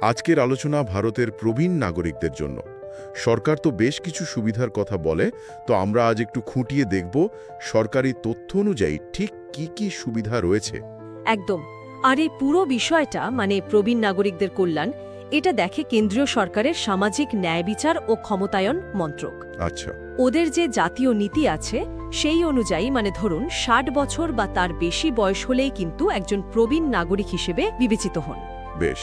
আজকের আলোচনা ভারতের প্রবীণ নাগরিকদের জন্য। সরকার তো বেশ কিছু সুবিধার কথা বলে তো আমরা আজ একটু খুঁটিয়ে দেখব সরকারি তথ্য অনুযায়ী ঠিক কি কি সুবিধা রয়েছে। একদম। আর এই পুরো বিষয়টা মানে প্রবীণ নাগরিকদের কল্যাণ এটা দেখে কেন্দ্রীয় সরকারের সামাজিক ন্যায় বিচার ও ক্ষমতায়ন মন্ত্রক। আচ্ছা। ওদের যে জাতীয় নীতি আছে সেই অনুযায়ী মানে ধরুন ষাট বছর বা তার বেশি বয়স হলেই কিন্তু একজন প্রবীণ নাগরিক হিসেবে বিবেচিত হন। বেশ।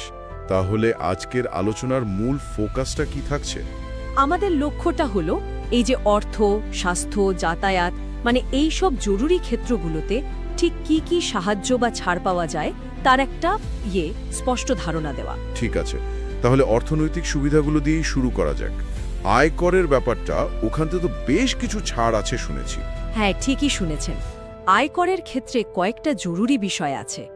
তাহলে আজকের আলোচনার মূল ফোকাসটা কি থাকছে? আমাদের লক্ষ্যটা হলো এই যে অর্থ স্বাস্থ্য যাতায়াত মানে এই সব জরুরি ক্ষেত্রগুলোতে ঠিক কি কি সাহায্য বা ছাড় পাওয়া যায় তার একটা ইয়ে স্পষ্ট ধারণা দেওয়া। ঠিক আছে। তাহলে অর্থনৈতিক সুবিধাগুলো দিয়েই শুরু করা যাক। আয়করের ব্যাপারটা ওখান থেকে তো বেশ কিছু ছাড় আছে শুনেছি। হ্যাঁ ঠিকই শুনেছেন। আয়করের ক্ষেত্রে কয়েকটা জরুরি বিষয় আছে।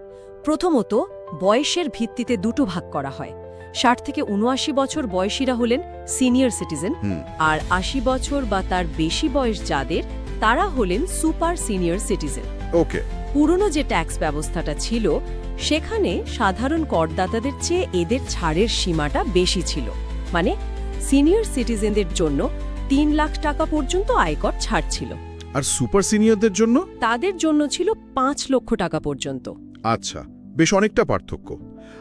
প্রথমত বয়সের ভিত্তিতে দুটো ভাগ করা হয়। ষাট থেকে উনআশি বছর বয়সীরা হলেন সিনিয়র সিটিজেন আর আশি বছর বা তার বেশি বয়স যাদের তারা হলেন সুপার সিনিয়র সিটিজেন। ওকে। পুরনো যে ট্যাক্স ব্যবস্থাটা ছিল সেখানে সাধারণ করদাতাদের চেয়ে এদের ছাড়ের সীমাটা বেশি ছিল। মানে সিনিয়র সিটিজেনদের জন্য তিন লাখ টাকা পর্যন্ত আয়কর ছাড় ছিল। আর সুপার সিনিয়রদের জন্য? তাদের জন্য ছিল পাঁচ লক্ষ টাকা পর্যন্ত। আচ্ছা। বেশ অনেকটা পার্থক্য।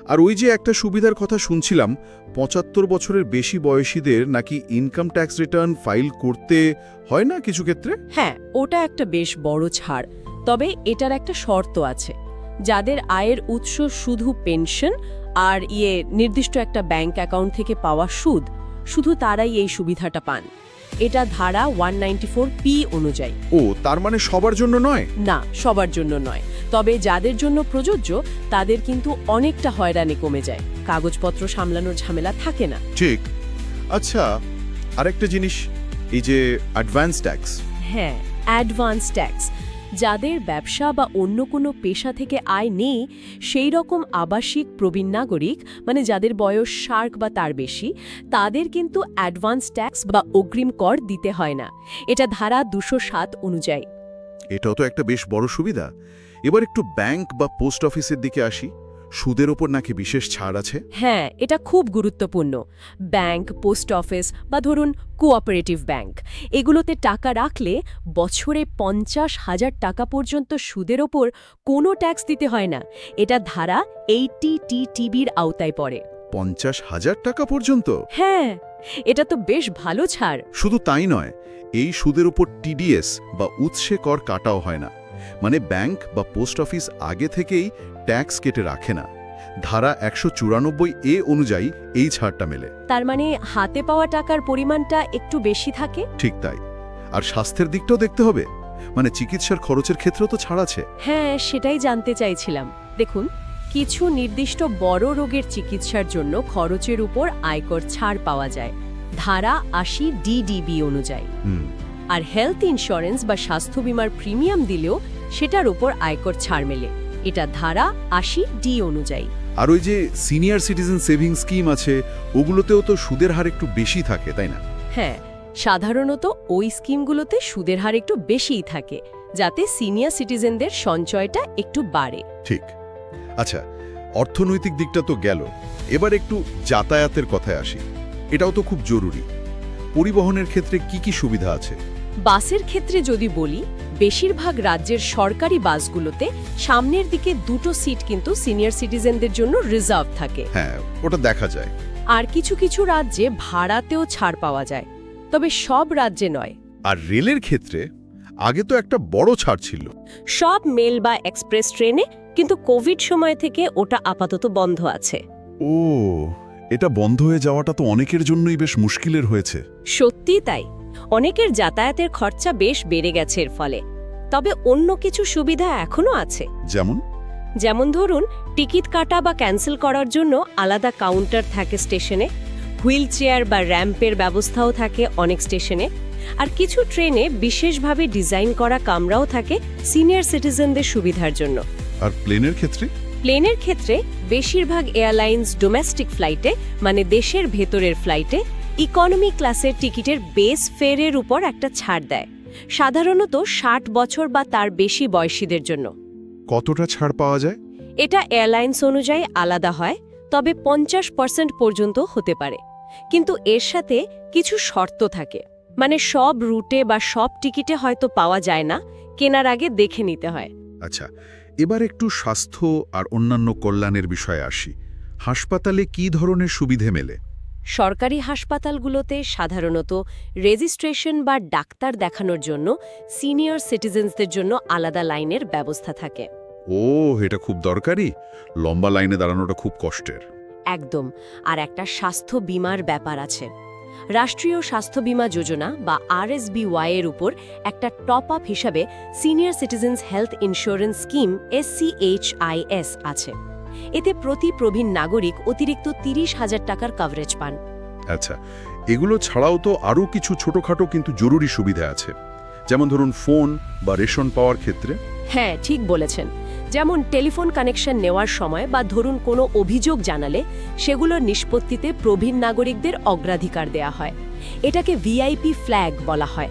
আর ওই যে একটা সুবিধার কথা শুনছিলাম, পঁচাত্তর বছরের বেশি বয়সীদের নাকি ইনকাম ট্যাক্স রিটার্ন ফাইল করতে হয় না কিছু ক্ষেত্রে? হ্যাঁ ওটা একটা বেশ বড় ছাড়। তবে এটার একটা শর্ত আছে। যাদের আয়ের উৎস শুধু পেনশন আর ইয়ে নির্দিষ্ট একটা ব্যাংক অ্যাকাউন্ট থেকে পাওয়া সুদ, শুধু তারাই এই সুবিধাটা পান। এটা ধারা ওয়ান পি অনুযায়ী। ও তার মানে সবার জন্য নয়? না সবার জন্য নয়। তবে যাদের জন্য প্রযোজ্য তাদের কিন্তু অনেকটা হয়রানি কমে যায়। কাগজপত্র সামলানোর ঝামেলা থাকে না। ঠিক। আচ্ছা আরেকটা জিনিস এই যে অ্যাডভান্স ট্যাক্স হ্যাঁ অ্যাডভান্স ট্যাক্স যাদের ব্যবসা বা অন্য কোনো পেশা থেকে আয় নেই, সেই রকম আবাসিক প্রবীণ নাগরিক মানে যাদের বয়স ষাট বা তার বেশি, তাদের কিন্তু অ্যাডভান্স ট্যাক্স বা অগ্রিম কর দিতে হয় না। এটা ধারা দুশো সাত অনুযায়ী। এটাও তো একটা বেশ বড় সুবিধা। এবার একটু ব্যাংক বা পোস্ট অফিসের দিকে আসি। সুদের ওপর নাকি বিশেষ ছাড় আছে? হ্যাঁ এটা খুব গুরুত্বপূর্ণ। ব্যাংক পোস্ট অফিস বা ধরুন কোঅপারেটিভ ব্যাংক। এগুলোতে টাকা রাখলে বছরে পঞ্চাশ হাজার টাকা পর্যন্ত সুদের ওপর কোনো ট্যাক্স দিতে হয় না। এটা ধারা এইটি টি টিবির আওতায় পড়ে। পঞ্চাশ হাজার টাকা পর্যন্ত? হ্যাঁ এটা তো বেশ ভালো ছাড়। শুধু তাই নয় এই সুদের উপর টিডিএস বা উৎসে কর কাটাও হয় না। মানে ব্যাংক বা পোস্ট অফিস আগে থেকেই ট্যাক্স কেটে রাখে না। ধারা একশো চুরানব্বই এ অনুযায়ী এই ছাড়টা মেলে। তার মানে হাতে পাওয়া টাকার পরিমাণটা একটু বেশি থাকে? ঠিক তাই। আর স্বাস্থ্যের দিকটাও দেখতে হবে। মানে চিকিৎসার খরচের ক্ষেত্রেও তো ছাড় আছে। হ্যাঁ সেটাই জানতে চাইছিলাম। দেখুন কিছু নির্দিষ্ট বড় রোগের চিকিৎসার জন্য খরচের উপর আয়কর ছাড় পাওয়া যায়। ধারা আশি ডিডিবি অনুযায়ী। আর হেলথ ইন্স্যুরেন্স বা স্বাস্থ্য বিমার প্রিমিয়াম দিলেও সেটার উপর আয়কর ছাড় মেলে। এটা ধারা আশি ডি অনুযায়ী। আর ওই যে সিনিয়র সিটিজেন সেভিং স্কিম আছে ওগুলোতেও তো সুদের হার একটু বেশি থাকে তাই না? হ্যাঁ সাধারণত ওই স্কিমগুলোতে সুদের হার একটু বেশিই থাকে যাতে সিনিয়র সিটিজেনদের সঞ্চয়টা একটু বাড়ে। ঠিক। আচ্ছা অর্থনৈতিক দিকটা তো গেল। এবার একটু যাতায়াতের কথায় আসি। এটাও তো খুব জরুরি। পরিবহনের ক্ষেত্রে কি কি সুবিধা আছে? বাসের ক্ষেত্রে যদি বলি বেশিরভাগ রাজ্যের সরকারি বাসগুলোতে সামনের দিকে দুটো সিট কিন্তু সিনিয়র সিটিজেনদের জন্য রিজার্ভ থাকে। হ্যাঁ ওটা দেখা যায়। আর কিছু কিছু রাজ্যে ভাড়াতেও ছাড় পাওয়া যায়। তবে সব রাজ্যে নয়। আর রেলের ক্ষেত্রে আগে তো একটা বড় ছাড় ছিল। সব মেল বা এক্সপ্রেস ট্রেনে কিন্তু কোভিড সময় থেকে ওটা আপাতত বন্ধ আছে। ও এটা বন্ধ হয়ে যাওয়াটা তো অনেকের জন্যই বেশ মুশকিলের হয়েছে। সত্যি তাই। অনেকের যাতায়াতের খরচা বেশ বেড়ে গেছে এর ফলে। তবে অন্য কিছু সুবিধা এখনও আছে। যেমন? যেমন ধরুন টিকিট কাটা বা ক্যান্সেল করার জন্য আলাদা কাউন্টার থাকে স্টেশনে হুইল চেয়ার বা র্যাম্পের ব্যবস্থাও থাকে অনেক স্টেশনে আর কিছু ট্রেনে বিশেষভাবে ডিজাইন করা কামরাও থাকে সিনিয়র সিটিজেনদের সুবিধার জন্য। আর প্লেনের ক্ষেত্রে? প্লেনের ক্ষেত্রে বেশিরভাগ এয়ারলাইন্স ডোমেস্টিক ফ্লাইটে মানে দেশের ভেতরের ফ্লাইটে ইকোনমি ক্লাসের টিকিটের বেস ফেয়ারের উপর একটা ছাড় দেয়। সাধারণত ষাট বছর বা তার বেশি বয়সীদের জন্য। কতটা ছাড় পাওয়া যায়? এটা এয়ারলাইন্স অনুযায়ী আলাদা হয় তবে পঞ্চাশ পার্সেন্ট পর্যন্ত হতে পারে। কিন্তু এর সাথে কিছু শর্ত থাকে। মানে সব রুটে বা সব টিকিটে হয়তো পাওয়া যায় না কেনার আগে দেখে নিতে হয়। আচ্ছা এবার একটু স্বাস্থ্য আর অন্যান্য কল্যাণের বিষয়ে আসি। হাসপাতালে কি ধরনের সুবিধে মেলে? সরকারি হাসপাতালগুলোতে সাধারণত রেজিস্ট্রেশন বা ডাক্তার দেখানোর জন্য সিনিয়র সিটিজেন্সদের জন্য আলাদা লাইনের ব্যবস্থা থাকে। ও এটা খুব দরকারি? লম্বা লাইনে দাঁড়ানোটা খুব কষ্টের। একদম আর একটা স্বাস্থ্য বিমার ব্যাপার আছে। রাষ্ট্রীয় স্বাস্থ্য বিমা যোজনা বা আর আরএসবিওয়াই এর উপর একটা টপ আপ হিসাবে senior citizens health insurance scheme SCHIS আছে। এতে প্রতি প্রবীণ নাগরিক অতিরিক্ত তিরিশ হাজার টাকার কভারেজ পান। আচ্ছা এগুলো ছাড়াও তো আরও কিছু ছোটখাটো কিন্তু জরুরি সুবিধা আছে। যেমন ধরুন ফোন বা রেশন পাওয়ার ক্ষেত্রে। হ্যাঁ ঠিক বলেছেন। যেমন টেলিফোন কানেকশন নেওয়ার সময় বা ধরুন কোনো অভিযোগ জানালে সেগুলোর নিষ্পত্তিতে প্রবীণ নাগরিকদের অগ্রাধিকার দেয়া হয়। এটাকে ভিআইপি ফ্ল্যাগ বলা হয়।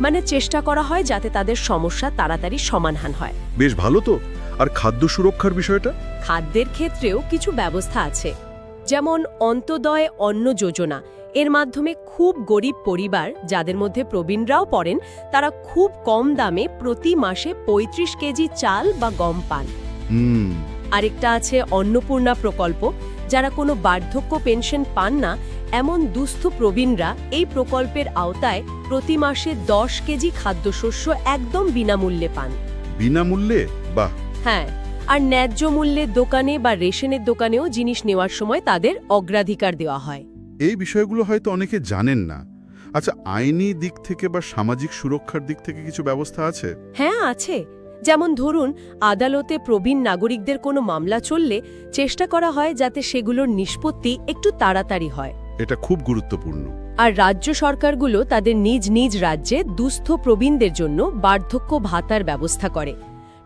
মানে চেষ্টা করা হয় যাতে তাদের সমস্যা তাড়াতাড়ি সমাধান হয়। বেশ ভালো তো। আর খাদ্য সুরক্ষার বিষয়টা? খাদ্যের ক্ষেত্রেও কিছু ব্যবস্থা আছে। যেমন অন্তদয় অন্ন যোজনা। এর মাধ্যমে খুব গরিব পরিবার যাদের মধ্যে প্রবীণরাও পড়েন তারা খুব কম দামে প্রতি মাসে ৩৫ কেজি চাল বা গম পান। আরেকটা আছে অন্নপূর্ণা প্রকল্প। যারা কোনো বার্ধক্য পেনশন পান না এমন দুস্থ প্রবীণরা এই প্রকল্পের আওতায় প্রতি মাসে দশ কেজি খাদ্যশস্য একদম বিনামূল্যে পান। বিনামূল্যে? বাহ! হ্যাঁ আর ন্যায্য মূল্যে দোকানে বা রেশনের দোকানেও জিনিস নেওয়ার সময় তাদের অগ্রাধিকার দেওয়া হয়। এই বিষয়গুলো হয়তো অনেকে জানেন না। আচ্ছা আইনি দিক থেকে বা সামাজিক সুরক্ষার দিক থেকে কিছু ব্যবস্থা আছে? হ্যাঁ আছে। যেমন ধরুন আদালতে প্রবীণ নাগরিকদের কোনো মামলা চললে চেষ্টা করা হয় যাতে সেগুলোর নিষ্পত্তি একটু তাড়াতাড়ি হয়। এটা খুব গুরুত্বপূর্ণ। আর রাজ্য সরকারগুলো তাদের নিজ নিজ রাজ্যে দুস্থ প্রবীণদের জন্য বার্ধক্য ভাতার ব্যবস্থা করে।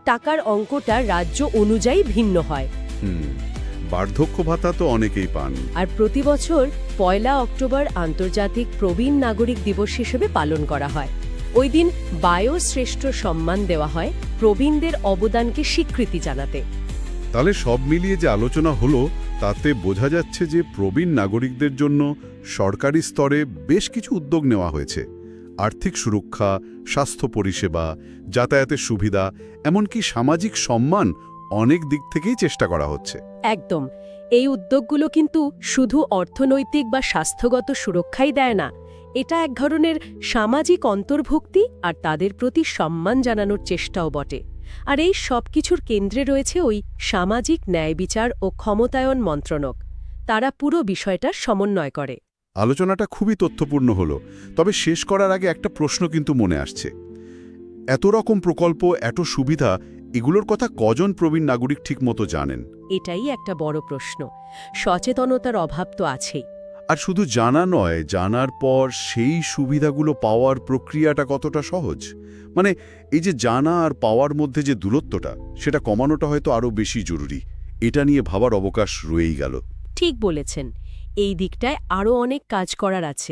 টাকার অঙ্কটা রাজ্য অনুযায়ী ভিন্ন হয়। হুম বার্ধক্য ভাতা তো অনেকেই পান। আর প্রতি বছর পয়লা অক্টোবর আন্তর্জাতিক প্রবীণ নাগরিক দিবস হিসেবে পালন করা হয়। ওই দিন বায়োশ্রেষ্ঠ সম্মান দেওয়া হয় প্রবীণদের অবদানকে স্বীকৃতি জানাতে। তাহলে সব মিলিয়ে যে আলোচনা হলো তাতে বোঝা যাচ্ছে যে প্রবীণ নাগরিকদের জন্য সরকারি স্তরে বেশ কিছু উদ্যোগ নেওয়া হয়েছে। আর্থিক সুরক্ষা, স্বাস্থ্য পরিষেবা, যাতায়াতের সুবিধা, এমনকি সামাজিক সম্মান অনেক দিক থেকেই চেষ্টা করা হচ্ছে। একদম। এই উদ্যোগগুলো কিন্তু শুধু অর্থনৈতিক বা স্বাস্থ্যগত সুরক্ষাই দেয় না, এটা এক ধরনের সামাজিক অন্তর্ভুক্তি আর তাদের প্রতি সম্মান জানানোর চেষ্টাও বটে। আর এই সব কিছুর কেন্দ্রে রয়েছে ওই সামাজিক ন্যায় বিচার ও ক্ষমতায়ন মন্ত্রণক। তারা পুরো বিষয়টা সমন্বয় করে। আলোচনাটা খুবই তথ্যপূর্ণ হলো তবে শেষ করার আগে একটা প্রশ্ন কিন্তু মনে আসছে। এত রকম প্রকল্প এত সুবিধা এগুলোর কথা কজন প্রবীণ নাগরিক ঠিকমতো জানেন? এটাই একটা বড় প্রশ্ন। সচেতনতার অভাব তো আছেই। আর শুধু জানা নয় জানার পর সেই সুবিধাগুলো পাওয়ার প্রক্রিয়াটা কতটা সহজ? মানে এই যে জানা আর পাওয়ার মধ্যে যে দূরত্বটা সেটা কমানোটা হয়তো আরও বেশি জরুরি। এটা নিয়ে ভাবার অবকাশ রয়েই গেল। ঠিক বলেছেন। এই দিকটায় আরও অনেক কাজ করার আছে।